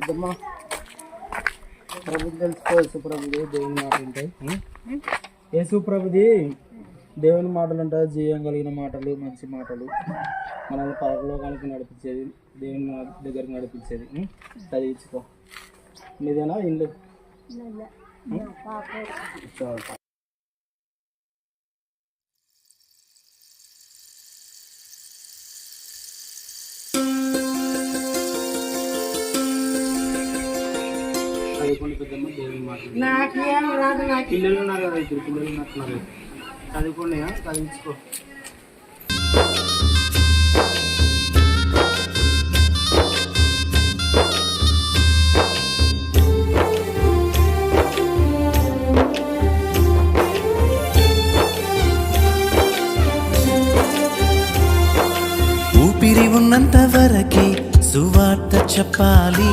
ఇద్దమ్మా ప్రభు తెలుసుకో యేసుప్రభుది దేవుని మాట ఉంటాయి. యేసుప్రభుది దేవుని మాటలు ఉంటాయి జీవం కలిగిన మాటలు మంచి మాటలు. మనల్ని పరలోకానికి నడిపించేది దేవుని దగ్గరికి నడిపించేది? చదివించుకో మీదేనా ఇల్లు చాలు. చదువుకోండి పెద్దమ్మ దేవుని పిల్లలు ఉన్నారు కదా ఇద్దరు పిల్లలు ఉన్నట్టున్నారు. చదువుకోండి? చదివించుకో. ఊపిరి ఉన్నంత వరకే సువార్త చెప్పాలి.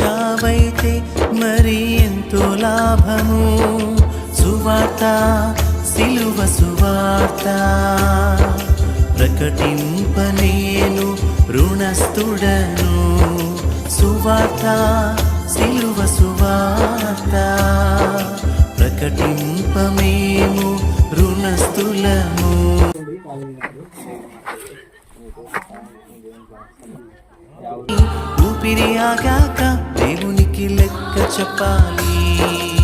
చావైతే మరి ఎంతో లాభము. సువార్త సిలువ సువార్త. ప్రకటింప నేను రుణస్థుడను. సువార్త సిలువ సువార్త. ప్రకటింప మేము రుణస్థులము. ఊపిరి ఆగాక దేవునికి లెక్క చెప్పాలి.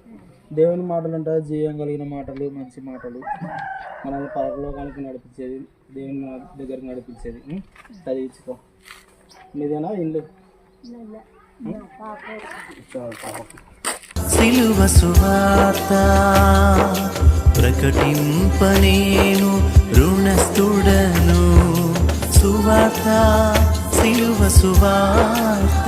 దేవుని మాటలు ఉంటాయి జీవం కలిగిన మాటలు మంచి మాటలు. మనల్ని పరలోకానికి నడిపించేది దేవుని నా- దగ్గరికి నడిపించేది. చదివించుకో మీదేనా? ఇల్లు? సిలువ సువార్త ప్రకటింపనేను రుణస్థుడను. సువార్త సిలువ సువార్త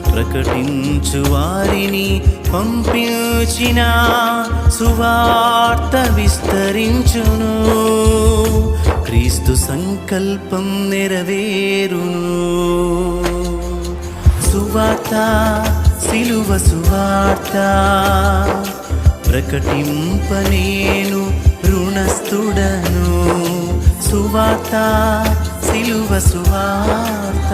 ప్రకటించు వారిని పంపించిన సువార్త విస్తరించును. క్రీస్తు సంకల్పం నెరవేరును. సువార్త సిలువ సువార్త ప్రకటింపనేను రుణస్థుడను. సువార్త సిలువ సువార్త